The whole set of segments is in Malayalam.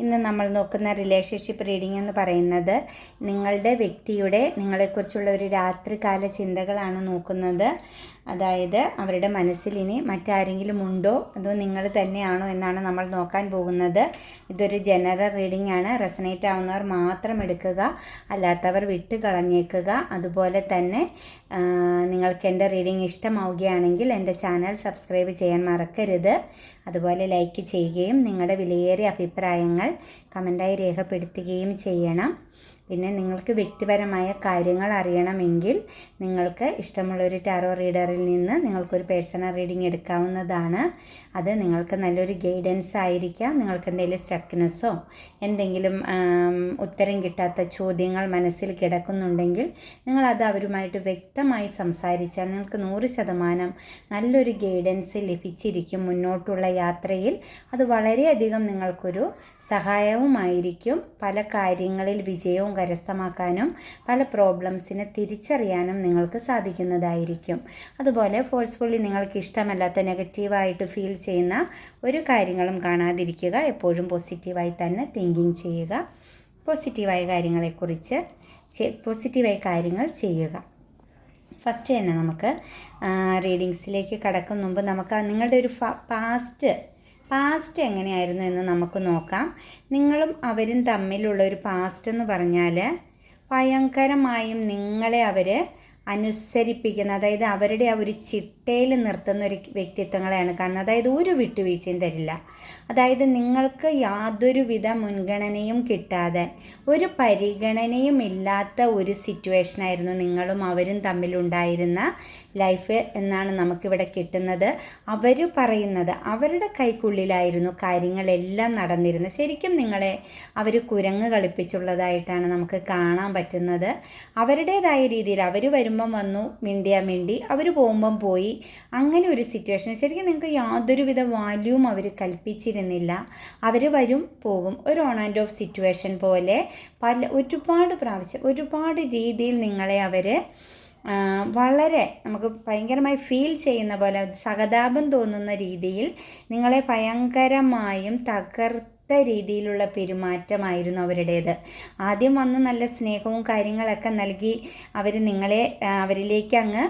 ഇന്ന് നമ്മൾ നോക്കുന്ന റിലേഷൻഷിപ്പ് റീഡിംഗ് എന്ന് പറയുന്നത് നിങ്ങളുടെ വ്യക്തിയുടെ നിങ്ങളെക്കുറിച്ചുള്ള ഒരു രാത്രികാല ചിന്തകളാണ് നോക്കുന്നത്. അതായത് അവരുടെ മനസ്സിൽ ഇനി മറ്റാരെങ്കിലും ഉണ്ടോ? അതോ നിങ്ങൾ തന്നെയാണോ എന്നാണ് നമ്മൾ നോക്കാൻ പോകുന്നത്. ഇതൊരു ജനറൽ റീഡിംഗ് ആണ്. റെസനേറ്റ് ആവുന്നവർ മാത്രം എടുക്കുക. അല്ലാത്തവർ വിട്ട് കളഞ്ഞേക്കുക അതുപോലെ തന്നെ നിങ്ങൾക്ക് എന്റെ റീഡിംഗ് ഇഷ്ടമാവുകയാണെങ്കിൽ എന്റെ ചാനൽ സബ്സ്ക്രൈബ് ചെയ്യാൻ മറക്കരുത്. അതുപോലെ ലൈക്ക് ചെയ്യുകയും നിങ്ങളുടെ വിലയേറിയ അഭിപ്രായങ്ങൾ കമന്റായി രേഖപ്പെടുത്തുകയും ചെയ്യണം. പിന്നെ നിങ്ങൾക്ക് വ്യക്തിപരമായ കാര്യങ്ങൾ അറിയണമെങ്കിൽ നിങ്ങൾക്ക് ഇഷ്ടമുള്ളൊരു ടാറോ റീഡറിൽ നിന്ന് നിങ്ങൾക്കൊരു പേഴ്സണൽ റീഡിംഗ് എടുക്കാവുന്നതാണ്. അത് നിങ്ങൾക്ക് നല്ലൊരു ഗൈഡൻസ് ആയിരിക്കാം. നിങ്ങൾക്ക് എന്തെങ്കിലും സ്റ്റക്നെസ്സോ എന്തെങ്കിലും ഉത്തരം കിട്ടാത്ത ചോദ്യങ്ങൾ മനസ്സിൽ കിടക്കുന്നുണ്ടെങ്കിൽ നിങ്ങളത് അവരുമായിട്ട് വ്യക്തമായി സംസാരിച്ചാൽ നിങ്ങൾക്ക് നൂറ് ശതമാനം നല്ലൊരു ഗൈഡൻസ് ലഭിച്ചിരിക്കും മുന്നോട്ടുള്ള യാത്രയിൽ. അത് വളരെയധികം നിങ്ങൾക്കൊരു സഹായവുമായിരിക്കും. പല കാര്യങ്ങളിൽ വിജയവും കരസ്ഥമാക്കാനും പല പ്രോബ്ലംസിനെ തിരിച്ചറിയാനും നിങ്ങൾക്ക് സാധിക്കുന്നതായിരിക്കും. അതുപോലെ ഫോഴ്സ്ഫുള്ളി നിങ്ങൾക്ക് ഇഷ്ടമല്ലാത്ത നെഗറ്റീവായിട്ട് ഫീൽ ചെയ്യുന്ന ഒരു കാര്യങ്ങളും കാണാതിരിക്കുക എപ്പോഴും പോസിറ്റീവായി തന്നെ തിങ്കിങ് ചെയ്യുക പോസിറ്റീവായ കാര്യങ്ങളെക്കുറിച്ച് പോസിറ്റീവായ കാര്യങ്ങൾ ചെയ്യുക. ഫസ്റ്റ് തന്നെ നമുക്ക് റീഡിങ്സിലേക്ക് കടക്കും മുമ്പ് നമുക്ക് നിങ്ങളുടെ ഒരു പാസ്റ്റ് പാസ്റ്റ് എങ്ങനെയായിരുന്നു എന്ന് നമുക്ക് നോക്കാം. നിങ്ങളും അവരും തമ്മിലുള്ള ഒരു പാസ്റ്റ് എന്ന് പറഞ്ഞാൽ ഭയങ്കരമായും നിങ്ങളെ അവർ അനുസരിപ്പിക്കുന്ന അതായത് അവരുടെ ആ ഒരു ചിട്ടയിൽ നിർത്തുന്ന ഒരു വ്യക്തിത്വങ്ങളെയാണ് കാണുന്നത്. അതായത് ഒരു വിട്ടുവീഴ്ചയും തരില്ല. അതായത് നിങ്ങൾക്ക് യാതൊരുവിധ മുൻഗണനയും കിട്ടാതെ ഒരു പരിഗണനയും ഇല്ലാത്ത ഒരു സിറ്റുവേഷനായിരുന്നു നിങ്ങളും അവരും തമ്മിലുണ്ടായിരുന്ന ലൈഫ് എന്നാണ് നമുക്കിവിടെ കിട്ടുന്നത്. അവർ പറയുന്നത് അവരുടെ കൈക്കുള്ളിലായിരുന്നു കാര്യങ്ങളെല്ലാം നടന്നിരുന്നത്. ശരിക്കും നിങ്ങളെ അവർ കുരങ്ങ് കളിപ്പിച്ചുള്ളതായിട്ടാണ് നമുക്ക് കാണാൻ പറ്റുന്നത്. അവരുടേതായ രീതിയിൽ അവർ വരുമ്പം വന്നു മിണ്ടിയ മിണ്ടി അവർ പോകുമ്പം പോയി. അങ്ങനെ ഒരു സിറ്റുവേഷൻ ശരിക്കും നിങ്ങൾക്ക് യാതൊരുവിധ വാല്യൂവും അവർ കൽപ്പിച്ചിരുന്നില്ല അവർ വരും പോകും. ഒരു ഓൺ ആൻഡ് ഓഫ് സിറ്റുവേഷൻ പോലെ പല ഒരുപാട് പ്രാവശ്യം ഒരുപാട് രീതിയിൽ നിങ്ങളെ അവർ വളരെ നമുക്ക് ഭയങ്കരമായി ഫീൽ ചെയ്യുന്ന പോലെ സഹതാപം തോന്നുന്ന രീതിയിൽ നിങ്ങളെ ഭയങ്കരമായും തകർത്ത രീതിയിലുള്ള പെരുമാറ്റമായിരുന്നു അവരുടേത്. ആദ്യം വന്ന് നല്ല സ്നേഹവും കാര്യങ്ങളൊക്കെ നൽകി അവർ നിങ്ങളെ അവരിലേക്ക് അങ്ങ്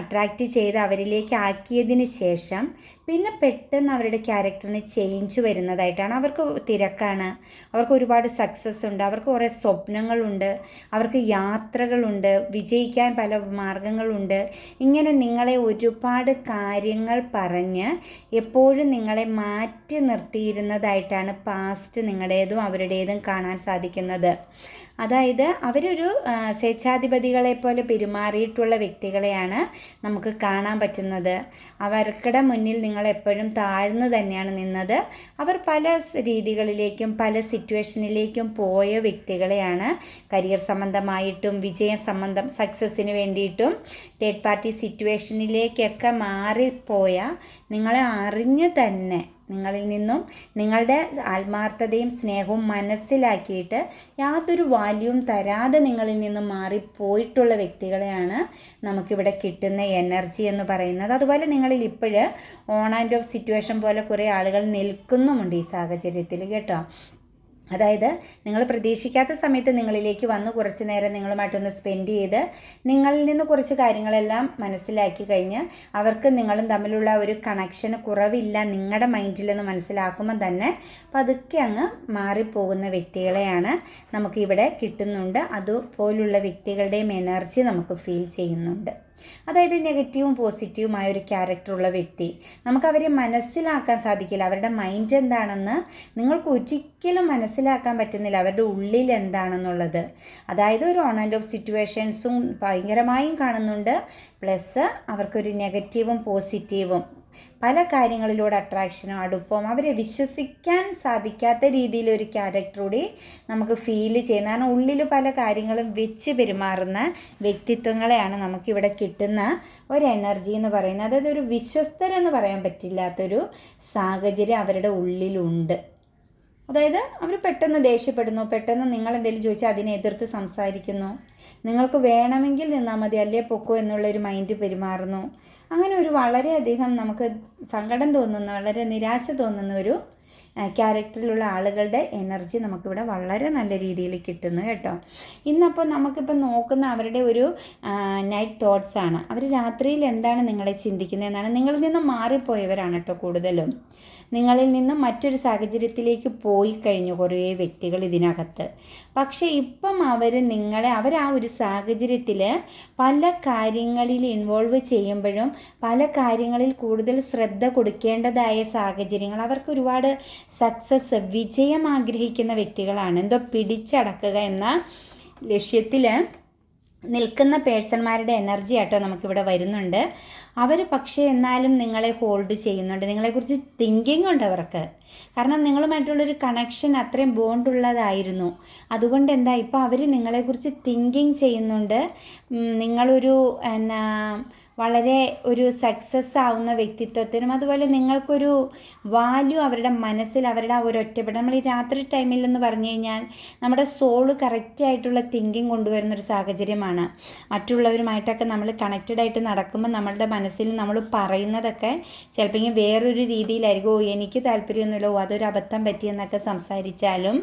അട്രാക്റ്റ് ചെയ്ത് അവരിലേക്ക് ആക്കിയതിന് ശേഷം പിന്നെ പെട്ടെന്ന് അവരുടെ ക്യാരക്ടറിന് ചേഞ്ച് വരുന്നതായിട്ടാണ്. അവർക്ക് തിരക്കാണ്. അവർക്ക് ഒരുപാട് സക്സസ് ഉണ്ട്. അവർക്ക് കുറേ സ്വപ്നങ്ങളുണ്ട്. അവർക്ക് യാത്രകളുണ്ട്. വിജയിക്കാൻ പല മാർഗങ്ങളുണ്ട്. ഇങ്ങനെ നിങ്ങളെ ഒരുപാട് കാര്യങ്ങൾ പറഞ്ഞ് എപ്പോഴും നിങ്ങളെ മാറ്റി നിർത്തിയിരുന്നതായിട്ടാണ് പാസ്റ്റ് നിങ്ങളുടേതും അവരുടേതും കാണാൻ സാധിക്കുന്നത്. അതായത് അവരൊരു സ്വേച്ഛാധിപതികളെ പോലെ പെരുമാറിയിട്ടുള്ള വ്യക്തികളെയാണ് നമുക്ക് കാണാൻ പറ്റുന്നത്. അവർക്കിടെ മുന്നിൽ നിങ്ങൾ എപ്പോഴും താഴ്ന്നു തന്നെയാണ് നിന്നത്. അവർ പല രീതികളിലേക്കും പല സിറ്റുവേഷനിലേക്കും പോയ വ്യക്തികളെയാണ്. കരിയർ സംബന്ധമായിട്ടും വിജയ സംബന്ധം സക്സസ്സിന് വേണ്ടിയിട്ടും തേർഡ് പാർട്ടി സിറ്റുവേഷനിലേക്കൊക്കെ മാറിപ്പോയ നിങ്ങളെ അറിഞ്ഞ് തന്നെ നിങ്ങളിൽ നിന്നും നിങ്ങളുടെ ആത്മാർത്ഥതയും സ്നേഹവും മനസ്സിലാക്കിയിട്ട് യാതൊരു വാല്യൂവും തരാതെ നിങ്ങളിൽ നിന്നും മാറിപ്പോയിട്ടുള്ള വ്യക്തികളെയാണ് നമുക്കിവിടെ കിട്ടുന്ന എനർജി എന്ന് പറയുന്നത്. അതുപോലെ നിങ്ങളിൽ ഇപ്പോഴ് ഓൺ ആൻഡ് ഓഫ് സിറ്റുവേഷൻ പോലെ കുറേ ആളുകൾ നിൽക്കുന്നുമുണ്ട് ഈ സാഹചര്യത്തിൽ കേട്ടോ. അതായത് നിങ്ങൾ പ്രതീക്ഷിക്കാത്ത സമയത്ത് നിങ്ങളിലേക്ക് വന്ന് കുറച്ച് നേരം നിങ്ങളുമായിട്ടൊന്ന് സ്പെൻഡ് ചെയ്ത് നിങ്ങളിൽ നിന്ന് കുറച്ച് കാര്യങ്ങളെല്ലാം മനസ്സിലാക്കി കഴിഞ്ഞ് അവർക്ക് നിങ്ങളും തമ്മിലുള്ള ഒരു കണക്ഷൻ കുറവില്ല നിങ്ങളുടെ മൈൻഡിലെന്ന് മനസ്സിലാക്കുമ്പോൾ തന്നെ പതുക്കെ അങ്ങ് മാറിപ്പോകുന്ന വ്യക്തികളെയാണ് നമുക്കിവിടെ കിട്ടുന്നുണ്ട്. അതുപോലുള്ള വ്യക്തികളുടെയും എനർജി നമുക്ക് ഫീൽ ചെയ്യുന്നുണ്ട്. അതായത് നെഗറ്റീവും പോസിറ്റീവുമായ ഒരു ക്യാരക്ടറുള്ള വ്യക്തി. നമുക്ക് അവരെ മനസ്സിലാക്കാൻ സാധിക്കില്ല. അവരുടെ മൈൻഡ് എന്താണെന്ന് നിങ്ങൾക്ക് ഒരിക്കലും മനസ്സിലാക്കാൻ പറ്റുന്നില്ല. അവരുടെ ഉള്ളിൽ എന്താണെന്നുള്ളത്. അതായത് ഒരു ഓൺ ആൻഡ് ഓഫ് സിറ്റുവേഷൻസും ഭയങ്കരമായും കാണുന്നുണ്ട്. പ്ലസ് അവർക്കൊരു നെഗറ്റീവും പോസിറ്റീവും പല കാര്യങ്ങളിലൂടെ അട്രാക്ഷനും അടുപ്പവും അവരെ വിശ്വസിക്കാൻ സാധിക്കാത്ത രീതിയിലൊരു ക്യാരക്ടറൂടെ നമുക്ക് ഫീൽ ചെയ്യുന്ന കാരണം ഉള്ളിൽ പല കാര്യങ്ങളും വെച്ച് പെരുമാറുന്ന വ്യക്തിത്വങ്ങളെയാണ് നമുക്കിവിടെ കിട്ടുന്ന ഒരു എനർജി എന്ന് പറയുന്നത്. അതായത് ഒരു വിശ്വസ്തരെന്ന് പറയാൻ പറ്റില്ലാത്തൊരു സാഹചര്യം അവരുടെ ഉള്ളിലുണ്ട്. അതായത് അവർ പെട്ടെന്ന് ദേഷ്യപ്പെടുന്നു പെട്ടെന്ന് നിങ്ങൾ എന്തെങ്കിലും ചോദിച്ചാൽ അതിനെ എതിർത്ത് സംസാരിക്കുന്നു. നിങ്ങൾക്ക് വേണമെങ്കിൽ നിന്നാൽ മതി അല്ലേ പൊക്കോ എന്നുള്ളൊരു മൈൻഡ് പെരുമാറുന്നു. അങ്ങനെ ഒരു വളരെയധികം നമുക്ക് സങ്കടം തോന്നുന്ന വളരെ നിരാശ തോന്നുന്ന ഒരു ക്യാരക്ടറിലുള്ള ആളുകളുടെ എനർജി നമുക്കിവിടെ വളരെ നല്ല രീതിയിൽ കിട്ടുന്നു കേട്ടോ. ഇന്നപ്പോൾ നമുക്കിപ്പോൾ നോക്കുന്ന അവരുടെ ഒരു നൈറ്റ് തോട്ട്സ് ആണ്. അവർ രാത്രിയിൽ എന്താണ് നിങ്ങളെ ചിന്തിക്കുന്നത് എന്നാണ് നിങ്ങളിൽ നിന്ന് മാറിപ്പോയവരാണ് കേട്ടോ കൂടുതലും. നിങ്ങളിൽ നിന്നും മറ്റൊരു സാഹചര്യത്തിലേക്ക് പോയി കഴിഞ്ഞു കുറേ വ്യക്തികൾ ഇതിനകത്ത്. പക്ഷേ ഇപ്പം അവർ നിങ്ങളെ അവർ ആ ഒരു സാഹചര്യത്തിൽ പല കാര്യങ്ങളിൽ ഇൻവോൾവ് ചെയ്യുമ്പോഴും പല കാര്യങ്ങളിൽ കൂടുതൽ ശ്രദ്ധ കൊടുക്കേണ്ടതായ സാഹചര്യങ്ങൾ അവർക്ക് ഒരുപാട് സക്സസ് വിജയം ആഗ്രഹിക്കുന്ന വ്യക്തികളാണ്. എന്തോ പിടിച്ചടക്കുക എന്ന ലക്ഷ്യത്തിൽ നിൽക്കുന്ന പേഴ്സൺമാരുടെ എനർജി ആട്ടോ നമുക്കിവിടെ വരുന്നുണ്ട്. അവർ പക്ഷേ എന്നാലും നിങ്ങളെ ഹോൾഡ് ചെയ്യുന്നുണ്ട്. നിങ്ങളെക്കുറിച്ച് തിങ്കിങ് ഉണ്ട് അവർക്ക്. കാരണം നിങ്ങളുമായിട്ടുള്ളൊരു കണക്ഷൻ അത്രയും ബോണ്ടുള്ളതായിരുന്നു അതുകൊണ്ട് എന്താ ഇപ്പോൾ അവർ നിങ്ങളെക്കുറിച്ച് തിങ്കിങ് ചെയ്യുന്നുണ്ട്. നിങ്ങളൊരു എന്നാ വളരെ ഒരു സക്സസ് ആവുന്ന വ്യക്തിത്വത്തിനും അതുപോലെ നിങ്ങൾക്കൊരു വാല്യൂ അവരുടെ മനസ്സിൽ അവരുടെ ആ ഒരു ഒറ്റപ്പെടൽ. നമ്മൾ ഈ രാത്രി ടൈമിൽ എന്ന് പറഞ്ഞു കഴിഞ്ഞാൽ നമ്മുടെ സോൾ കറക്റ്റ് ആയിട്ടുള്ള തിങ്കിങ് കൊണ്ടുവരുന്ന ഒരു സാഹചര്യമാണ്. മറ്റുള്ളവരുമായിട്ടൊക്കെ നമ്മൾ കണക്റ്റഡ് ആയിട്ട് നടക്കുമ്പോൾ നമ്മളുടെ മനസ്സിൽ നമ്മൾ പറയുന്നതൊക്കെ ചിലപ്പോൾ വേറൊരു രീതിയിലായിരിക്കും. എനിക്ക് താല്പര്യമൊന്നുമില്ല. ഓ അതൊരു അബദ്ധം പറ്റിയെന്നൊക്കെ സംസാരിച്ചാലും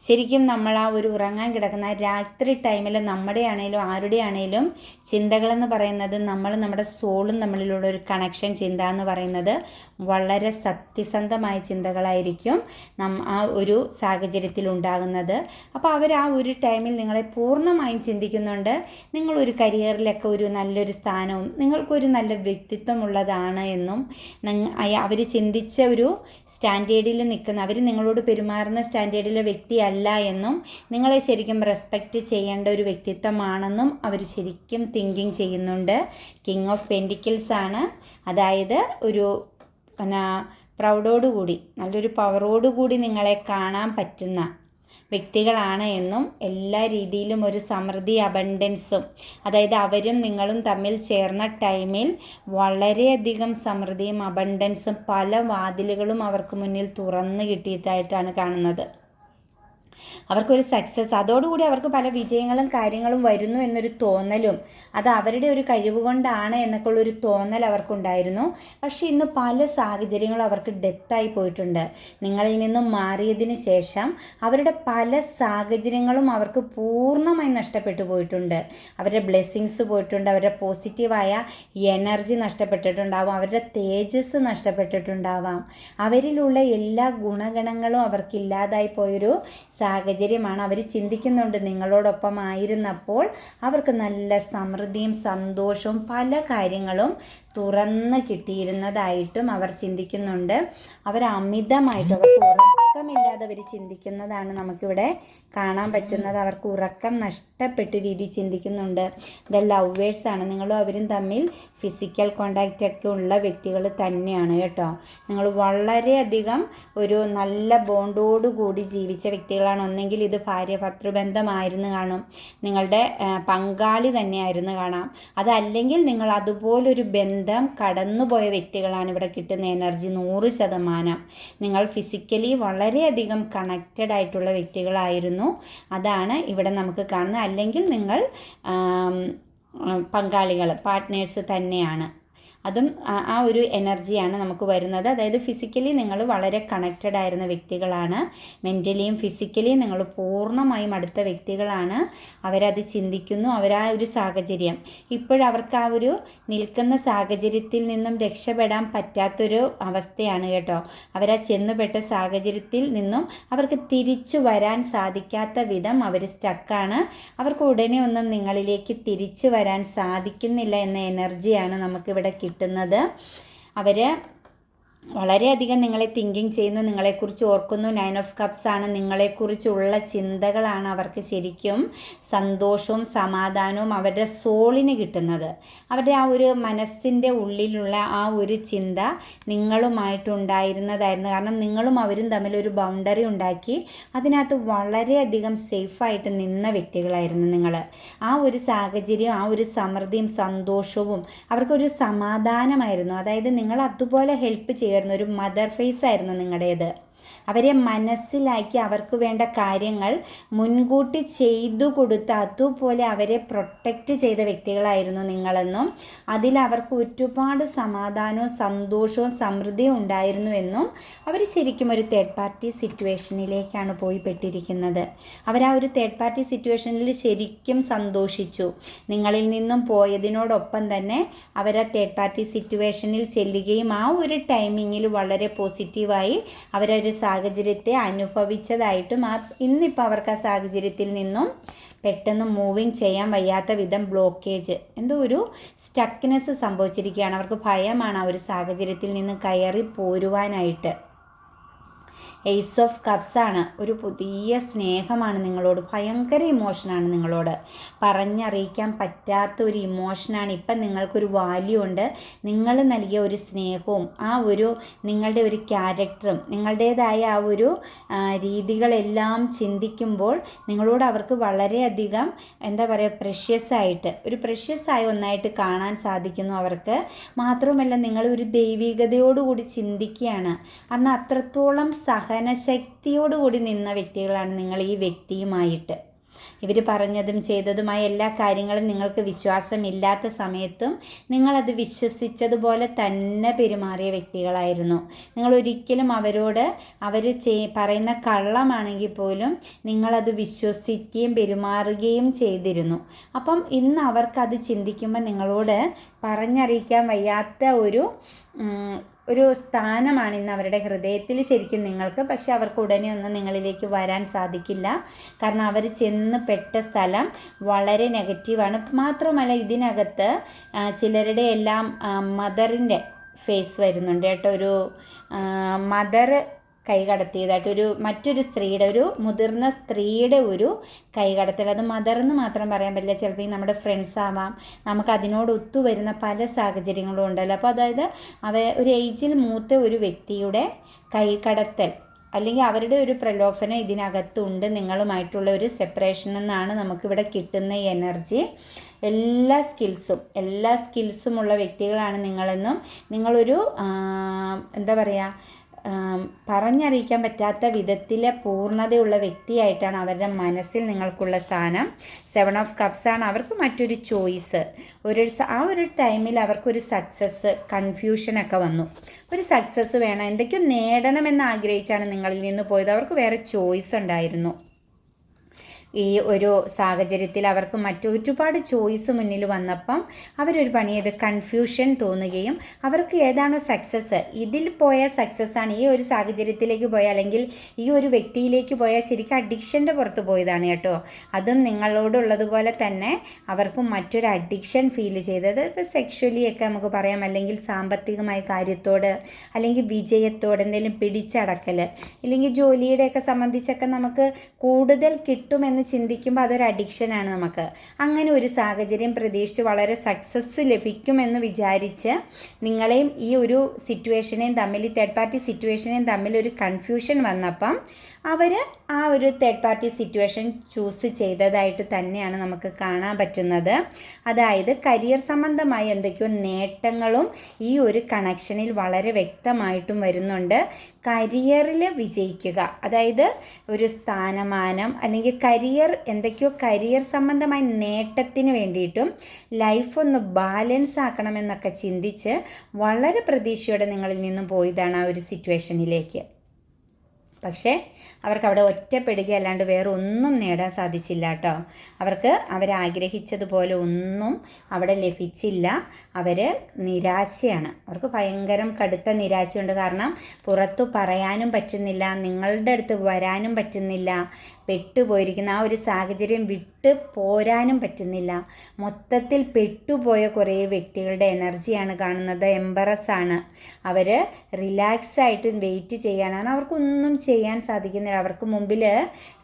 ശരിക്കും നമ്മൾ ആ ഒരു ഉറങ്ങാൻ കിടക്കുന്ന രാത്രി ടൈമിൽ നമ്മുടെ ആണേലും ആരുടെ ആണേലും ചിന്തകളെന്ന് പറയുന്നത് നമ്മൾ നമ്മുടെ സോളും തമ്മിലുള്ള ഒരു കണക്ഷൻ ചിന്ത എന്ന് പറയുന്നത് വളരെ സത്യസന്ധമായ ചിന്തകളായിരിക്കും നം ആ ഒരു സാഹചര്യത്തിൽ ഉണ്ടാകുന്നത്. അപ്പോൾ അവർ ആ ഒരു ടൈമിൽ നിങ്ങളെ പൂർണമായും ചിന്തിക്കുന്നുണ്ട്. നിങ്ങളൊരു കരിയറിലൊക്കെ ഒരു നല്ലൊരു സ്ഥാനവും നിങ്ങൾക്കൊരു നല്ല വ്യക്തിത്വമുള്ളതാണ് എന്നും അവർ ചിന്തിച്ച ഒരു സ്റ്റാൻഡേർഡിൽ നിൽക്കുന്ന അവർ നിങ്ങളോട് പെരുമാറുന്ന സ്റ്റാൻഡേർഡിലെ വ്യക്തിയല്ല എന്നും നിങ്ങളെ ശരിക്കും റെസ്പെക്റ്റ് ചെയ്യേണ്ട ഒരു വ്യക്തിത്വമാണെന്നും അവർ ശരിക്കും തിങ്കിങ് ചെയ്യുന്നുണ്ട്. കിങ് ഓഫ് പെൻഡിക്കിൾസ് ആണ്. അതായത് ഒരു പിന്നെ പ്രൗഡോടുകൂടി നല്ലൊരു പവറോടുകൂടി നിങ്ങളെ കാണാൻ പറ്റുന്ന വ്യക്തികളാണ് എന്നും എല്ലാ രീതിയിലും ഒരു സമൃദ്ധി അബണ്ടൻസും അതായത് അവരും നിങ്ങളും തമ്മിൽ ചേർന്ന ടൈമിൽ വളരെയധികം സമൃദ്ധിയും അബണ്ടൻസും പല വാതിലുകളും അവർക്ക് മുന്നിൽ തുറന്നു കിട്ടിയിട്ടായിട്ടാണ് കാണുന്നത്. അവർക്കൊരു സക്സസ് അതോടുകൂടി അവർക്ക് പല വിജയങ്ങളും കാര്യങ്ങളും വരുന്നു എന്നൊരു തോന്നലും. അത് അവരുടെ ഒരു കഴിവ് കൊണ്ടാണ് എന്നൊക്കെ ഉള്ളൊരു തോന്നൽ അവർക്കുണ്ടായിരുന്നു. പക്ഷേ ഇന്ന് പല സാഹചര്യങ്ങളും അവർക്ക് ഡെത്തായി പോയിട്ടുണ്ട്. നിങ്ങളിൽ നിന്നും മാറിയതിന് ശേഷം അവരുടെ പല സാഹചര്യങ്ങളും അവർക്ക് പൂർണമായി നഷ്ടപ്പെട്ടു പോയിട്ടുണ്ട്. അവരുടെ ബ്ലെസ്സിങ്സ് പോയിട്ടുണ്ട്. അവരുടെ പോസിറ്റീവായ എനർജി നഷ്ടപ്പെട്ടിട്ടുണ്ടാവാം. അവരുടെ തേജസ് നഷ്ടപ്പെട്ടിട്ടുണ്ടാവാം. അവരിലുള്ള എല്ലാ ഗുണഗണങ്ങളും അവർക്കില്ലാതായി പോയൊരു സാഹചര്യമാണ് അവർ ചിന്തിക്കുന്നുണ്ട്. നിങ്ങളോടൊപ്പം ആയിരുന്നപ്പോൾ അവർക്ക് നല്ല സമൃദ്ധിയും സന്തോഷവും പല കാര്യങ്ങളും തുറന്ന് കിട്ടിയിരുന്നതായിട്ടും അവർ ചിന്തിക്കുന്നുണ്ട്. അവർ അമിതമായിട്ട് അവർക്ക് ഉറക്കമില്ലാതെ അവർ ചിന്തിക്കുന്നതാണ് നമുക്കിവിടെ കാണാൻ പറ്റുന്നത്. അവർക്ക് ഉറക്കം നഷ്ടപ്പെട്ട രീതി ചിന്തിക്കുന്നുണ്ട്. ദ ലവേഴ്സാണ് നിങ്ങളും അവരും തമ്മിൽ ഫിസിക്കൽ കോണ്ടാക്റ്റ് ഒക്കെ ഉള്ള വ്യക്തികൾ തന്നെയാണ് കേട്ടോ. നിങ്ങൾ വളരെയധികം ഒരു നല്ല ബോണ്ടോടുകൂടി ജീവിച്ച വ്യക്തികളാണ് ഒന്നെങ്കിൽ ഇത് ഭാര്യ ഭർത്തൃബന്ധമായിരുന്നു കാണും. നിങ്ങളുടെ പങ്കാളി തന്നെയായിരുന്നു കാണാം. അതല്ലെങ്കിൽ നിങ്ങൾ അതുപോലൊരു ബന്ധം കടന്നുപോയ വ്യക്തികളാണ് ഇവിടെ കിട്ടുന്ന എനർജി നൂറ് ശതമാനം. നിങ്ങൾ ഫിസിക്കലി വളരെയധികം കണക്റ്റഡ് ആയിട്ടുള്ള വ്യക്തികളായിരുന്നു. അതാണ് ഇവിടെ നമുക്ക് കാണുന്നത്. അല്ലെങ്കിൽ നിങ്ങൾ പങ്കാളികൾ പാർട്ട്നേഴ്സ് തന്നെയാണ്. അതും ആ ഒരു എനർജിയാണ് നമുക്ക് വരുന്നത്. അതായത് ഫിസിക്കലി നിങ്ങൾ വളരെ കണക്റ്റഡ് ആയിരുന്ന വ്യക്തികളാണ്. മെന്റലിയും ഫിസിക്കലിയും നിങ്ങൾ പൂർണമായും അടുത്ത വ്യക്തികളാണ്. അവരത് ചിന്തിക്കുന്നു. അവരാ ഒരു സാഹചര്യം. ഇപ്പോഴവർക്ക് ആ ഒരു നിൽക്കുന്ന സാഹചര്യത്തിൽ നിന്നും രക്ഷപ്പെടാൻ പറ്റാത്തൊരു അവസ്ഥയാണ് കേട്ടോ. അവരാ ചെന്നുപെട്ട സാഹചര്യത്തിൽ നിന്നും അവർക്ക് തിരിച്ചു വരാൻ സാധിക്കാത്ത വിധം അവർ സ്റ്റക്കാണ് അവർക്ക് ഉടനെ ഒന്നും നിങ്ങളിലേക്ക് തിരിച്ചു വരാൻ സാധിക്കുന്നില്ല എന്ന എനർജിയാണ് നമുക്കിവിടെ കിട്ടുന്നത്. കിട്ടുന്നത്. അവർ വളരെയധികം നിങ്ങളെ തിങ്കിങ് ചെയ്യുന്നു നിങ്ങളെക്കുറിച്ച് ഓർക്കുന്നു നയൻ ഓഫ് കപ്സ് ആണ് നിങ്ങളെക്കുറിച്ചുള്ള ചിന്തകളാണ് അവർക്ക് ശരിക്കും സന്തോഷവും സമാധാനവും അവരുടെ സോളിന് കിട്ടുന്നത്. അവരുടെ ആ ഒരു മനസ്സിന്റെ ഉള്ളിലുള്ള ആ ഒരു ചിന്ത നിങ്ങളുമായിട്ടുണ്ടായിരുന്നതായിരുന്നു കാരണം നിങ്ങളും അവരും തമ്മിൽ ഒരു ബൗണ്ടറി ഉണ്ടാക്കി അതിനകത്ത് വളരെയധികം സേഫായിട്ട് നിന്ന വ്യക്തികളായിരുന്നു നിങ്ങൾ. ആ ഒരു സാഹചര്യം ആ ഒരു സമൃദ്ധിയും സന്തോഷവും അവർക്കൊരു സമാധാനമായിരുന്നു. അതായത് നിങ്ങൾ അതുപോലെ ഹെൽപ്പ് ചെയ്യുക ഒരു മദർ ഫേസ് ആയിരുന്നു നിങ്ങളുടേത്. അവരെ മനസ്സിലാക്കി അവർക്ക് വേണ്ട കാര്യങ്ങൾ മുൻകൂട്ടി ചെയ്തു കൊടുത്ത അതുപോലെ അവരെ പ്രൊട്ടക്റ്റ് ചെയ്ത വ്യക്തികളായിരുന്നു നിങ്ങളെന്നും അതിൽ അവർക്ക് ഒരുപാട് സമാധാനവും സന്തോഷവും സമൃദ്ധിയും ഉണ്ടായിരുന്നുവെന്നും അവർ ശരിക്കും ഒരു തേർഡ് പാർട്ടി സിറ്റുവേഷനിലേക്കാണ് പോയി പെട്ടിരിക്കുന്നത് അവർ ആ ഒരു തേർഡ് പാർട്ടി സിറ്റുവേഷനിൽ ശരിക്കും സന്തോഷിച്ചു. നിങ്ങളിൽ നിന്നും പോയതിനോടൊപ്പം തന്നെ അവർ ആ തേർഡ് പാർട്ടി സിറ്റുവേഷനിൽ ചെല്ലുകയും ആ ഒരു ടൈമിങ്ങിൽ വളരെ പോസിറ്റീവായി അവരൊരു സാഹചര്യത്തെ അനുഭവിച്ചതായിട്ടും ആ ഇന്നിപ്പോൾ അവർക്ക് ആ സാഹചര്യത്തിൽ നിന്നും പെട്ടെന്ന് മൂവിങ് ചെയ്യാൻ വയ്യാത്ത വിധം ബ്ലോക്കേജ് എന്തോ ഒരു സ്റ്റക്നെസ് സംഭവിച്ചിരിക്കുകയാണ്. അവർക്ക് ഭയമാണ് ആ ഒരു സാഹചര്യത്തിൽ നിന്ന് കയറി പോരുവാനായിട്ട്. എയ്സ് ഓഫ് കപ്സ് ആണ്. ഒരു പുതിയ സ്നേഹമാണ് നിങ്ങളോട്. ഭയങ്കര ഇമോഷനാണ് നിങ്ങളോട്. പറഞ്ഞറിയിക്കാൻ പറ്റാത്ത ഒരു ഇമോഷനാണ് ഇപ്പം നിങ്ങൾക്കൊരു വാല്യൂ ഉണ്ട്. നിങ്ങൾ നൽകിയ ഒരു സ്നേഹവും ആ ഒരു നിങ്ങളുടെ ഒരു ക്യാരക്ടറും നിങ്ങളുടേതായ ആ ഒരു രീതികളെല്ലാം ചിന്തിക്കുമ്പോൾ നിങ്ങളോട് അവർക്ക് വളരെയധികം എന്താ പറയുക പ്രഷ്യസ് ആയിട്ട് ഒരു പ്രഷ്യസ് ആയ ഒന്നായിട്ട് കാണാൻ സാധിക്കുന്നു അവർക്ക്. മാത്രമല്ല നിങ്ങൾ ഒരു ദൈവികതയോടുകൂടി ചിന്തിക്കുകയാണ്. അന്ന് അത്രത്തോളം സഹനശക്തിയോടുകൂടി നിന്ന വ്യക്തികളാണ് നിങ്ങൾ ഈ വ്യക്തിയുമായിട്ട്. ഇവർ പറഞ്ഞതും ചെയ്തതുമായ എല്ലാ കാര്യങ്ങളും നിങ്ങൾക്ക് വിശ്വാസമില്ലാത്ത സമയത്തും നിങ്ങളത് വിശ്വസിച്ചതുപോലെ തന്നെ പെരുമാറിയ വ്യക്തികളായിരുന്നു. നിങ്ങൾ ഒരിക്കലും അവരോട് അവർ പറയുന്ന കള്ളമാണെങ്കിൽ പോലും നിങ്ങളത് വിശ്വസിക്കുകയും പെരുമാറുകയും ചെയ്തിരുന്നു. അപ്പം ഇന്ന് അവർക്കത് ചിന്തിക്കുമ്പോൾ നിങ്ങളോട് പറഞ്ഞറിയിക്കാൻ വയ്യാത്ത ഒരു ഒരു സ്ഥാനമാണ് ഇന്ന് അവരുടെ ഹൃദയത്തിൽ ശരിക്കും നിങ്ങൾക്ക്. പക്ഷേ അവർക്ക് ഉടനെ ഒന്നും നിങ്ങളിലേക്ക് വരാൻ സാധിക്കില്ല. കാരണം അവർ ചെന്ന് പെട്ട സ്ഥലം വളരെ നെഗറ്റീവാണ് മാത്രമല്ല ഇതിനകത്ത് ചിലരുടെ എല്ലാം മദറിന്റെ ഫേസ് വരുന്നുണ്ട് കേട്ടോ. ഒരു മദർ കൈ കടത്തിയതായിട്ട് ഒരു മറ്റൊരു സ്ത്രീയുടെ ഒരു മുതിർന്ന സ്ത്രീയുടെ ഒരു കൈകടത്തൽ അത് മദർ എന്ന് മാത്രം പറയാൻ പറ്റില്ല. ചിലപ്പോൾ നമ്മുടെ ഫ്രണ്ട്സ് ആവാം. നമുക്ക് അതിനോട് ഒത്തുവരുന്ന പല സാഹചര്യങ്ങളും ഉണ്ടല്ലോ. അപ്പോൾ അതായത് അവ ഒരു ഏജിൽ മൂത്ത ഒരു വ്യക്തിയുടെ കൈകടത്തൽ അല്ലെങ്കിൽ അവരുടെ ഒരു പ്രലോഭനം ഇതിനകത്തുണ്ട് നിങ്ങളുമായിട്ടുള്ള ഒരു സെപ്പറേഷൻ എന്നാണ് നമുക്കിവിടെ കിട്ടുന്ന എനർജി എല്ലാ സ്കിൽസും എല്ലാ സ്കിൽസുമുള്ള വ്യക്തികളാണ് നിങ്ങളെന്നും നിങ്ങളൊരു എന്താ പറയുക പറഞ്ഞറിയിക്കാൻ പറ്റാത്ത വിധത്തിലെ പൂർണതയുള്ള വ്യക്തിയായിട്ടാണ് അവരുടെ മനസ്സിൽ നിങ്ങൾക്കുള്ള സ്ഥാനം. സെവൻ ഓഫ് കപ്സ് ആണ് അവർക്ക് മറ്റൊരു ചോയ്സ് ഒരു ആ ഒരു ടൈമിൽ അവർക്കൊരു സക്സസ് കൺഫ്യൂഷനൊക്കെ വന്നു. ഒരു സക്സസ് വേണം. എന്തൊക്കെയോ നേടണമെന്ന് ആഗ്രഹിച്ചാണ് നിങ്ങളിൽ നിന്ന് പോയത്. അവർക്ക് വേറെ ചോയ്സ് ഉണ്ടായിരുന്നു. ഈ ഒരു സാഹചര്യത്തിൽ അവർക്ക് മറ്റൊരുപാട് ചോയ്സ് മുന്നിൽ വന്നപ്പം അവരൊരു പണി ചെയ്ത് കൺഫ്യൂഷൻ തോന്നുകയും അവർക്ക് ഏതാണോ സക്സസ് ഇതിൽ പോയ സക്സസ് ഈ ഒരു സാഹചര്യത്തിലേക്ക് പോയ അല്ലെങ്കിൽ ഈ ഒരു വ്യക്തിയിലേക്ക് പോയാൽ ശരിക്കും അഡിക്ഷന്റെ പുറത്ത് പോയതാണ് കേട്ടോ. അതും നിങ്ങളോടുള്ളതുപോലെ തന്നെ അവർക്ക് മറ്റൊരു അഡിക്ഷൻ ഫീൽ ചെയ്തത്. ഇപ്പോൾ സെക്ഷലി ഒക്കെ നമുക്ക് പറയാം അല്ലെങ്കിൽ സാമ്പത്തികമായ കാര്യത്തോട് അല്ലെങ്കിൽ വിജയത്തോട് എന്തെങ്കിലും പിടിച്ചടക്കൽ അല്ലെങ്കിൽ ജോലിയുടെയൊക്കെ സംബന്ധിച്ചൊക്കെ നമുക്ക് കൂടുതൽ കിട്ടുമെന്ന് എന്ന് ചിന്തിക്കുമ്പോൾ അതൊരു അഡിക്ഷനാണ് നമുക്ക്. അങ്ങനെ ഒരു സാഹചര്യം പ്രതീക്ഷിച്ച് വളരെ സക്സസ് ലഭിക്കുമെന്ന് വിചാരിച്ച് നിങ്ങളെയും ഈ ഒരു സിറ്റുവേഷനെയും തമ്മിൽ ഈ തേർഡ് പാർട്ടി സിറ്റുവേഷനെയും തമ്മിൽ ഒരു കൺഫ്യൂഷൻ വന്നപ്പം അവർ ആ ഒരു തേർഡ് പാർട്ടി സിറ്റുവേഷൻ ചൂസ് ചെയ്തതായിട്ട് തന്നെയാണ് നമുക്ക് കാണാൻ പറ്റുന്നത്. അതായത് കരിയർ സംബന്ധമായ എന്തൊക്കെയോ നേട്ടങ്ങളും ഈ ഒരു കണക്ഷനിൽ വളരെ വ്യക്തമായിട്ടും വരുന്നുണ്ട്. കരിയറിൽ വിജയിക്കുക. അതായത് ഒരു സ്ഥാനമാനം അല്ലെങ്കിൽ കരിയർ എന്തൊക്കെയോ കരിയർ സംബന്ധമായ നേട്ടത്തിന് വേണ്ടിയിട്ടും ലൈഫ് ഒന്ന് ബാലൻസ് ആക്കണമെന്നൊക്കെ ചിന്തിച്ച് വളരെ പ്രതീക്ഷയോടെ നിങ്ങളിൽ നിന്നും പോയതാണ് ആ ഒരു സിറ്റുവേഷനിലേക്ക് പക്ഷേ അവർക്ക് അവിടെ ഒറ്റപ്പെടുക അല്ലാണ്ട് വേറെ ഒന്നും നേടാൻ സാധിച്ചില്ല കേട്ടോ. അവർക്ക് അവരാഗ്രഹിച്ചതുപോലെ ഒന്നും അവിടെ ലഭിച്ചില്ല. അവർ നിരാശയാണ്. അവർക്ക് ഭയങ്കരം കടുത്ത നിരാശയുണ്ട്. കാരണം പുറത്തു പറയാനും പറ്റുന്നില്ല നിങ്ങളുടെ അടുത്ത് വരാനും പറ്റുന്നില്ല. പെട്ടുപോയിരിക്കുന്ന ആ ഒരു സാഹചര്യം വിട്ട് പോരാനും പറ്റുന്നില്ല. മൊത്തത്തിൽ പെട്ടുപോയ കുറേ വ്യക്തികളുടെ എനർജിയാണ് കാണുന്നത്. എംബറസ് ആണ്. അവർ റിലാക്സ് ആയിട്ട് വെയിറ്റ് ചെയ്യാനാണ് അവർക്കൊന്നും ചെയ്യാൻ സാധിക്കുന്നില്ല. അവർക്ക് മുമ്പിൽ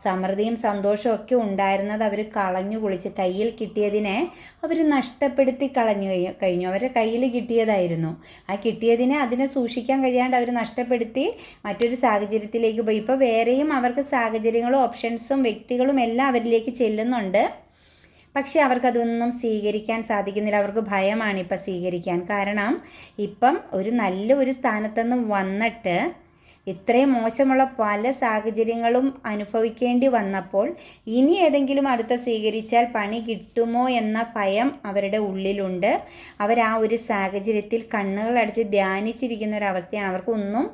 സമൃദ്ധിയും സന്തോഷവും ഒക്കെ ഉണ്ടായിരുന്നത് അവർ കളഞ്ഞു കുളിച്ച് കയ്യിൽ കിട്ടിയതിനെ അവർ നഷ്ടപ്പെടുത്തി കളഞ്ഞു കഴിഞ്ഞു. അവരുടെ കയ്യിൽ കിട്ടിയതായിരുന്നു. ആ കിട്ടിയതിനെ അതിനെ സൂക്ഷിക്കാൻ കഴിയാണ്ട് അവർ നഷ്ടപ്പെടുത്തി മറ്റൊരു സാഹചര്യത്തിലേക്ക് പോയി. ഇപ്പോൾ വേറെയും അവർക്ക് സാഹചര്യങ്ങളും ഓപ്ഷൻസും വ്യക്തികളും എല്ലാം അവരിലേക്ക് ചെല്ലുന്നുണ്ട്. പക്ഷേ അവർക്കതൊന്നും സ്വീകരിക്കാൻ സാധിക്കുന്നില്ല. അവർക്ക് ഭയമാണ് ഇപ്പം സ്വീകരിക്കാൻ. കാരണം ഇപ്പം ഒരു നല്ല ഒരു സ്ഥാനത്തുനിന്ന് വന്നിട്ട് ഇത്രയും മോശമുള്ള പല സാഹചര്യങ്ങളും അനുഭവിക്കേണ്ടി വന്നപ്പോൾ ഇനി ഏതെങ്കിലും അടുത്ത സ്വീകരിച്ചാൽ പണി കിട്ടുമോ എന്ന ഭയം അവരുടെ ഉള്ളിലുണ്ട്. അവർ ആ ഒരു സാഹചര്യത്തിൽ കണ്ണുകളടച്ച് ധ്യാനിച്ചിരിക്കുന്ന ഒരു അവസ്ഥയാണ്. അവർക്കൊന്നും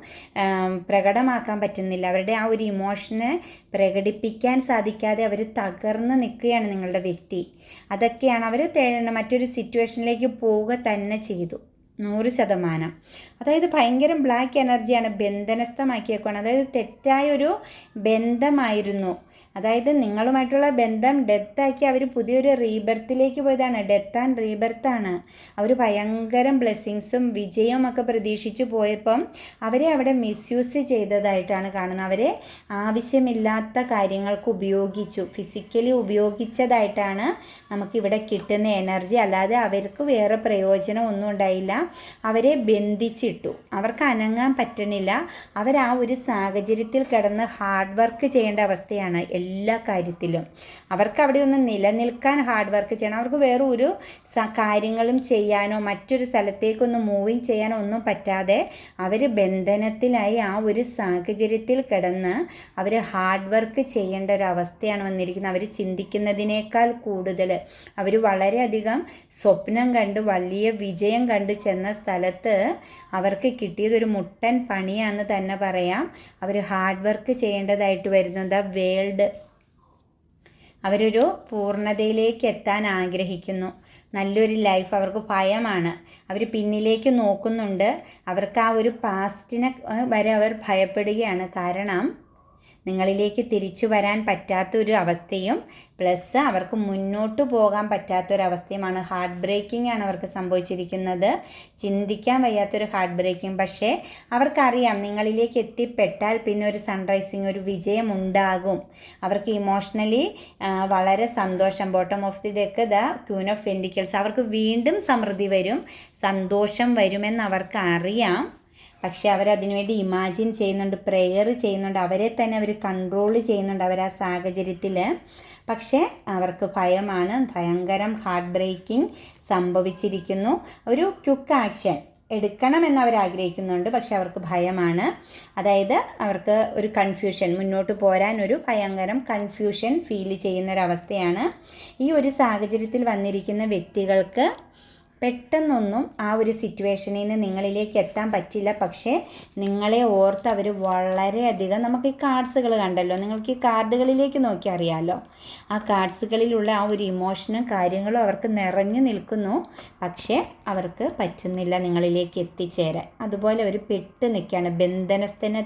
പ്രകടമാക്കാൻ പറ്റുന്നില്ല. അവരുടെ ആ ഒരു ഇമോഷനെ പ്രകടിപ്പിക്കാൻ സാധിക്കാതെ അവർ തകർന്ന് നിൽക്കുകയാണ് നിങ്ങളുടെ വ്യക്തി. അതൊക്കെയാണ് അവർ മറ്റൊരു സിറ്റുവേഷനിലേക്ക് പോവുക തന്നെ ചെയ്തു. നൂറ് ശതമാനം. അതായത് ഭയങ്കര ബ്ലാക്ക് എനർജിയാണ് ബന്ധനസ്ഥമാക്കിയേക്കുവാണ്. അതായത് തെറ്റായൊരു ബന്ധമായിരുന്നു. അതായത് നിങ്ങളുമായിട്ടുള്ള ബന്ധം ഡെത്താക്കി അവർ പുതിയൊരു റീബർത്തിലേക്ക് പോയതാണ്. ഡെത്ത് ആൻഡ് റീബർത്താണ് അവർ ഭയങ്കരം ബ്ലെസ്സിങ്സും വിജയവും ഒക്കെ പ്രതീക്ഷിച്ചു പോയപ്പം അവരെ അവിടെ മിസ്യൂസ് ചെയ്തതായിട്ടാണ് കാണുന്നത്. അവരെ ആവശ്യമില്ലാത്ത കാര്യങ്ങൾക്ക് ഉപയോഗിച്ചു. ഫിസിക്കലി ഉപയോഗിച്ചതായിട്ടാണ് നമുക്കിവിടെ കിട്ടുന്ന എനർജി അല്ലാതെ അവർക്ക് വേറെ പ്രയോജനം ഒന്നും ഉണ്ടായില്ല. അവരെ ബന്ധിച്ചിട്ടു. അവർക്ക് അനങ്ങാൻ പറ്റണില്ല. അവർ ആ ഒരു സാഹചര്യത്തിൽ കിടന്ന് ഹാർഡ് വർക്ക് ചെയ്യേണ്ട അവസ്ഥയാണ് എല്ലാ കാര്യത്തിലും. അവർക്ക് അവിടെ ഒന്ന് നിലനിൽക്കാൻ ഹാർഡ് വർക്ക് ചെയ്യണം. അവർക്ക് വേറെ ഒരു കാര്യങ്ങളും ചെയ്യാനോ മറ്റൊരു സ്ഥലത്തേക്കൊന്ന് മൂവിങ് ചെയ്യാനോ ഒന്നും പറ്റാതെ അവർ ബന്ധനത്തിലായി ആ ഒരു സാഹചര്യത്തിൽ കിടന്ന് അവർ ഹാർഡ് വർക്ക് ചെയ്യേണ്ട ഒരു അവസ്ഥയാണ് വന്നിരിക്കുന്നത്. അവർ ചിന്തിക്കുന്നതിനേക്കാൾ കൂടുതൽ അവർ വളരെയധികം സ്വപ്നം കണ്ട് വലിയ വിജയം കണ്ട് ചെന്ന സ്ഥലത്ത് അവർക്ക് കിട്ടിയത് ഒരു മുട്ടൻ പണിയാണെന്ന് തന്നെ പറയാം. അവർ ഹാർഡ് വർക്ക് ചെയ്യേണ്ടതായിട്ട് വരുന്നത്. വേൾഡ് അവരൊരു പൂർണതയിലേക്ക് എത്താൻ ആഗ്രഹിക്കുന്നു. നല്ലൊരു ലൈഫ് അവർക്ക് ഭയമാണ്. അവർ പിന്നിലേക്ക് നോക്കുന്നുണ്ട്. അവർക്ക് ആ ഒരു പാസ്റ്റിനെ വരെ അവർ ഭയപ്പെടുകയാണ്. കാരണം നിങ്ങളിലേക്ക് തിരിച്ചു വരാൻ പറ്റാത്തൊരു അവസ്ഥയും പ്ലസ് അവർക്ക് മുന്നോട്ട് പോകാൻ പറ്റാത്തൊരവസ്ഥയുമാണ് ഹാർട്ട് ബ്രേക്കിംഗ് ആണ് അവർക്ക് സംഭവിച്ചിരിക്കുന്നത്. ചിന്തിക്കാൻ വയ്യാത്തൊരു ഹാർട്ട് ബ്രേക്കിംഗ് പക്ഷേ അവർക്കറിയാം നിങ്ങളിലേക്ക് എത്തിപ്പെട്ടാൽ പിന്നെ ഒരു സൺറൈസിങ് ഒരു വിജയം ഉണ്ടാകും. അവർക്ക് ഇമോഷണലി വളരെ സന്തോഷം. Bottom of the deck the queen of വെൻഡിക്കൽസ് അവർക്ക് വീണ്ടും സമൃദ്ധി വരും സന്തോഷം വരുമെന്ന് അവർക്ക് അറിയാം. പക്ഷെ അവരതിനുവേണ്ടി ഇമാജിൻ ചെയ്യുന്നുണ്ട് പ്രെയർ ചെയ്യുന്നുണ്ട്. അവരെ തന്നെ അവർ കൺട്രോൾ ചെയ്യുന്നുണ്ട് അവർ ആ സാഹചര്യത്തിൽ പക്ഷേ അവർക്ക് ഭയമാണ് ഭയങ്കരം ഹാർട്ട് ബ്രേക്കിംഗ് സംഭവിച്ചിരിക്കുന്നു. ഒരു ക്യുക്ക് ആക്ഷൻ എടുക്കണമെന്ന് അവർ ആഗ്രഹിക്കുന്നുണ്ട് പക്ഷെ അവർക്ക് ഭയമാണ്. അതായത് അവർക്ക് ഒരു കൺഫ്യൂഷൻ മുന്നോട്ട് പോരാൻ ഒരു ഭയങ്കരം കൺഫ്യൂഷൻ ഫീൽ ചെയ്യുന്ന ഒരു അവസ്ഥയാണ് ഈ ഒരു സാഹചര്യത്തിൽ വന്നിരിക്കുന്ന വ്യക്തികൾക്ക് പെട്ടെന്നൊന്നും ആ ഒരു സിറ്റുവേഷനിൽ നിന്ന് നിങ്ങളിലേക്ക് എത്താൻ പറ്റില്ല. പക്ഷേ നിങ്ങളെ ഓർത്ത് അവർ വളരെയധികം നമുക്ക് ഈ കാർഡ്സുകൾ കണ്ടല്ലോ. നിങ്ങൾക്ക് ഈ കാർഡുകളിലേക്ക് നോക്കി അറിയാമല്ലോ ആ കാർഡ്സുകളിലുള്ള ആ ഒരു ഇമോഷനും കാര്യങ്ങളും അവർക്ക് നിറഞ്ഞു നിൽക്കുന്നു. പക്ഷേ അവർക്ക് പറ്റുന്നില്ല നിങ്ങളിലേക്ക് എത്തിച്ചേരാൻ. അതുപോലെ അവർ പെട്ട് നിൽക്കുകയാണ്. ബന്ധനസ്ഥന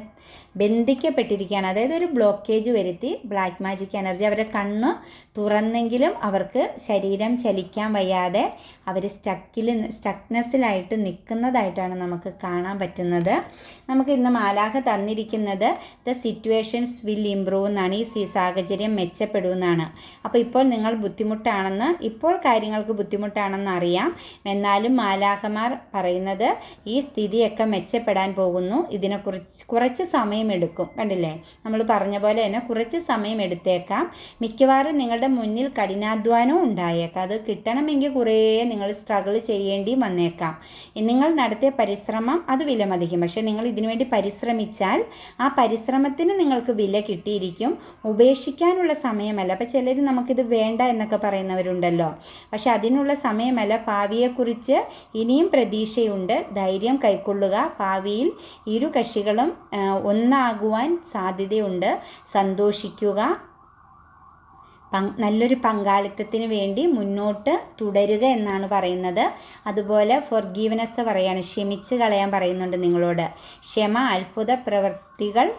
ബന്ധിക്കപ്പെട്ടിരിക്കുകയാണ്. അതായത് ഒരു ബ്ലോക്കേജ് വരുത്തി ബ്ലാക്ക് മാജിക് എനർജി അവരുടെ കണ്ണ് തുറന്നെങ്കിലും അവർക്ക് ശരീരം ചലിക്കാൻ വയ്യാതെ അവർ സ്റ്റക്കിൽ സ്റ്റക്നെസ്സിലായിട്ട് നിൽക്കുന്നതായിട്ടാണ് നമുക്ക് കാണാൻ പറ്റുന്നത്. നമുക്ക് ഇന്ന് മാലാഹ തന്നിരിക്കുന്നത് ദ സിറ്റുവേഷൻസ് വിൽ ഇംപ്രൂവ് എന്നാണ്. ഈ സി- സാഹചര്യം മെച്ചപ്പെടുമെന്നാണ്. അപ്പോൾ ഇപ്പോൾ നിങ്ങൾ ബുദ്ധിമുട്ടാണെന്ന് ഇപ്പോൾ കാര്യങ്ങൾക്ക് ബുദ്ധിമുട്ടാണെന്ന് അറിയാം. എന്നാലും മാലാഹമാർ പറയുന്നത് ഈ സ്ഥിതിയൊക്കെ മെച്ചപ്പെടാൻ പോകുന്നു. ഇതിനെ ഇതിനെക്കുറിച്ച് കുറച്ച് സമയമെടുക്കും കണ്ടില്ലേ? നമ്മൾ പറഞ്ഞ പോലെ തന്നെ കുറച്ച് സമയം എടുത്തേക്കാം. മിക്കവാറും നിങ്ങളുടെ മുന്നിൽ കഠിനാധ്വാനവും ഉണ്ടായേക്കാം. അത് കിട്ടണമെങ്കിൽ കുറേ നിങ്ങൾ സ്ട്രഗിൾ ചെയ്യേണ്ടിയും വന്നേക്കാം. നിങ്ങൾ നടത്തിയ പരിശ്രമം അത് വിലമതിക്കും. പക്ഷേ നിങ്ങൾ ഇതിനുവേണ്ടി പരിശ്രമിച്ചാൽ ആ പരിശ്രമത്തിന് നിങ്ങൾക്ക് വില കിട്ടിയിരിക്കും. ഉപേക്ഷിക്കാനുള്ള സമയമല്ല. അപ്പോൾ ചിലർ നമുക്കിത് വേണ്ട എന്നൊക്കെ പറയുന്നവരുണ്ടല്ലോ. പക്ഷെ അതിനുള്ള സമയമല്ല. ഭാവിയെക്കുറിച്ച് ഇനിയും പ്രതീക്ഷയുണ്ട്. ധൈര്യം കൈക്കൊള്ളുക. ഭാവിയിൽ ഇരു കക്ഷികളും ഒന്നാകുവാൻ സാധ്യതയുണ്ട്. സന്തോഷിക്കുക. നല്ലൊരു പങ്കാളിത്തത്തിന് വേണ്ടി മുന്നോട്ട് തുടരുക എന്നാണ് പറയുന്നത്. അതുപോലെ ഫൊർഗീവനസ് പറയാണ് ക്ഷമിച്ച് കളയാൻ പറയുന്നുണ്ട് നിങ്ങളോട്. ക്ഷമ അത്ഭുത പ്രവൃത്തികൾ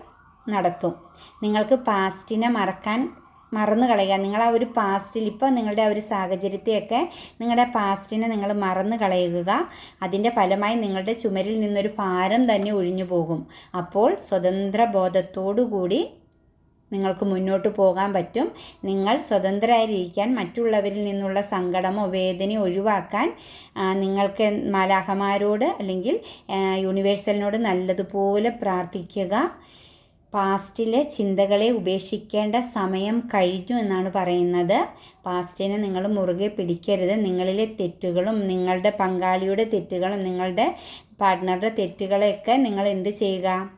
നടത്തും. നിങ്ങൾക്ക് പാസ്റ്റിനെ മറക്കാൻ മറന്നു കളയുക. നിങ്ങൾ ആ ഒരു പാസ്റ്റിൽ ഇപ്പോൾ നിങ്ങളുടെ ആ ഒരു സാഹചര്യത്തെയൊക്കെ നിങ്ങളുടെ പാസ്റ്റിനെ നിങ്ങൾ മറന്നു കളയുക. അതിന്റെ ഫലമായി നിങ്ങളുടെ ചുമരിൽ നിന്നൊരു ഭാരം തന്നെ ഒഴിഞ്ഞു പോകും. അപ്പോൾ സ്വതന്ത്ര ബോധത്തോടു കൂടി നിങ്ങൾക്ക് മുന്നോട്ട് പോകാൻ പറ്റും. നിങ്ങൾ സ്വതന്ത്രരായിരിക്കാൻ മറ്റുള്ളവരിൽ നിന്നുള്ള സങ്കടമോ വേദനയോ ഒഴിവാക്കാൻ നിങ്ങൾക്ക് മാലാഹമാരോട് അല്ലെങ്കിൽ യൂണിവേഴ്സലിനോട് നല്ലതുപോലെ പ്രാർത്ഥിക്കുക. പാസ്റ്റിലെ ചിന്തകളെ ഉപേക്ഷിക്കേണ്ട സമയം കഴിഞ്ഞു എന്നാണ് പറയുന്നത്. പാസ്റ്റിനെ നിങ്ങൾ മുറുകെ പിടിക്കരുത്. നിങ്ങളിലെ തെറ്റുകളും നിങ്ങളുടെ പങ്കാളിയുടെ തെറ്റുകളും നിങ്ങളുടെ പാർട്ട്ണറുടെ തെറ്റുകളെയൊക്കെ നിങ്ങൾ എന്ത് ചെയ്യുക?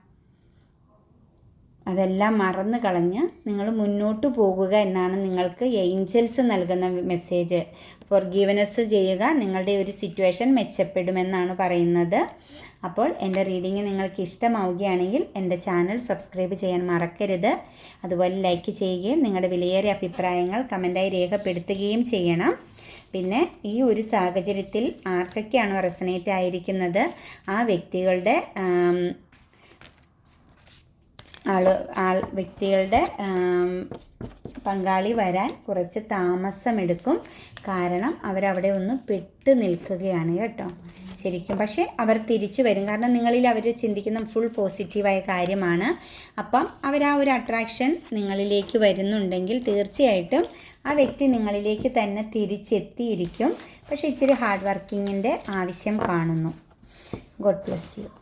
അതെല്ലാം മറന്നു കളഞ്ഞ് നിങ്ങൾ മുന്നോട്ട് പോകുക എന്നാണ് നിങ്ങൾക്ക് ഏഞ്ചൽസ് നൽകുന്ന മെസ്സേജ് ഫോർഗീവനസ് ചെയ്യുക നിങ്ങളുടെ ഒരു സിറ്റുവേഷൻ മെച്ചപ്പെടുമെന്നാണ് പറയുന്നത്. അപ്പോൾ എന്റെ റീഡിങ് നിങ്ങൾക്ക് ഇഷ്ടമാവുകയാണെങ്കിൽ എന്റെ ചാനൽ സബ്സ്ക്രൈബ് ചെയ്യാൻ മറക്കരുത്. അതുപോലെ ലൈക്ക് ചെയ്യുകയും നിങ്ങളുടെ വിലയേറിയ അഭിപ്രായങ്ങൾ കമന്റായി രേഖപ്പെടുത്തുകയും ചെയ്യണം. പിന്നെ ഈ ഒരു സാഹചര്യത്തിൽ ആർക്കൊക്കെയാണോ റെസനേറ്റ് ആയിരിക്കുന്നത്? ആ വ്യക്തികളുടെ ആൾ ആൾ വ്യക്തികളുടെ പങ്കാളി വരാൻ കുറച്ച് താമസമെടുക്കും. കാരണം അവരവിടെ ഒന്ന് പെട്ട് നിൽക്കുകയാണ് കേട്ടോ. ശരിക്കും പക്ഷേ അവർ തിരിച്ചു വരും. കാരണം നിങ്ങളിൽ അവർ ചിന്തിക്കുന്ന ഫുൾ പോസിറ്റീവായ കാര്യമാണ്. അപ്പം അവർ ആ ഒരു അട്രാക്ഷൻ നിങ്ങളിലേക്ക് വരുന്നുണ്ടെങ്കിൽ തീർച്ചയായിട്ടും ആ വ്യക്തി നിങ്ങളിലേക്ക് തന്നെ തിരിച്ചെത്തിയിരിക്കും. പക്ഷേ ഇച്ചിരി ഹാർഡ് വർക്കിങ്ങിന്റെ ആവശ്യം കാണുന്നു. God bless you